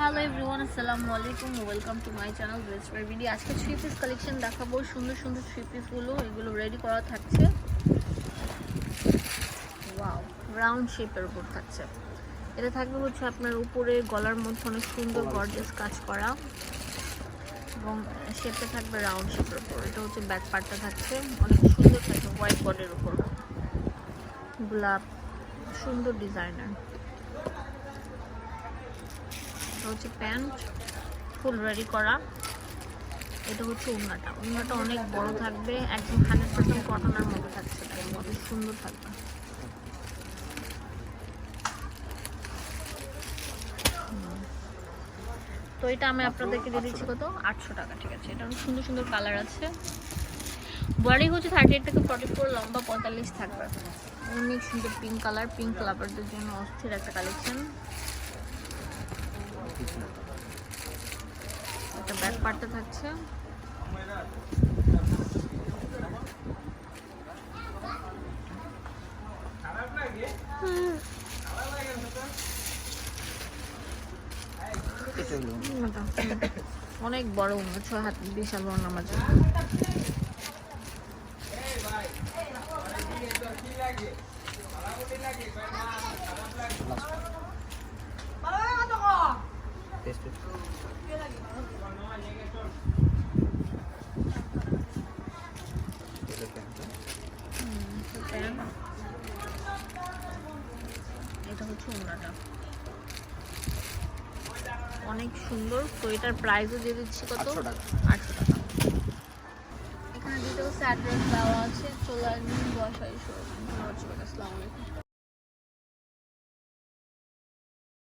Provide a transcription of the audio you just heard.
Hello everyone আসসালামু আলাইকুম welcome to my channel west video আজকে থ্রি পিস কালেকশন দেখাবো। সুন্দর সুন্দর থ্রি পিসগুলো এগুলো রেডি করা থাকছে। ওয়াও রাউন্ড শেপের উপর থাকছে। এটা থাকবে হচ্ছে আপনার উপরে গলার মধ্যে অনেক সুন্দর গর্জিয়াস কাজ করা। এবং শেপটা থাকবে রাউন্ড শেপের উপর। এটা হচ্ছে ব্যাক পার্টটা থাকছে। অনেক সুন্দর থাকবে হোয়াইট বডির উপর। গোলাপ, সুন্দর ডিজাইনার হচ্ছে প্যান্ট ফুল রেডি করা। এটা হচ্ছে উন্নাটা। উন্নাটা অনেক বড় থাকবে, একদম হান্ড্রেড পার্সেন্ট কটনের মধ্যে থাকছে। কত সুন্দর থাকবে। তো এটা আমি আপনাদেরকে দিয়ে দিচ্ছি কত? আটশো টাকা, ঠিক আছে। এটা অনেক সুন্দর সুন্দর কালার আছে। বডি হচ্ছে থার্টি এইট থেকে ফর্টি ফোর লম্বা পঁয়তাল্লিশ থাকবে। অনেক সুন্দর পিঙ্ক কালার পিঙ্ক লাভারদের জন্য অস্থির একটা কালেকশন এটা ব্যাক পার্টটা থাকছে। অনেক বড় উন্ন ছয় হাত বিশাল বড় নামাজ। এটা হচ্ছে উন্নাটা অনেক সুন্দর। তো এটার প্রাইসও দিয়ে দিচ্ছি কত? আটশো টাকা। এখানে ডিটেলস অ্যাড্রেস দেওয়া আছে। চলে আসবেন বয়স আসসালামু আলাইকুম।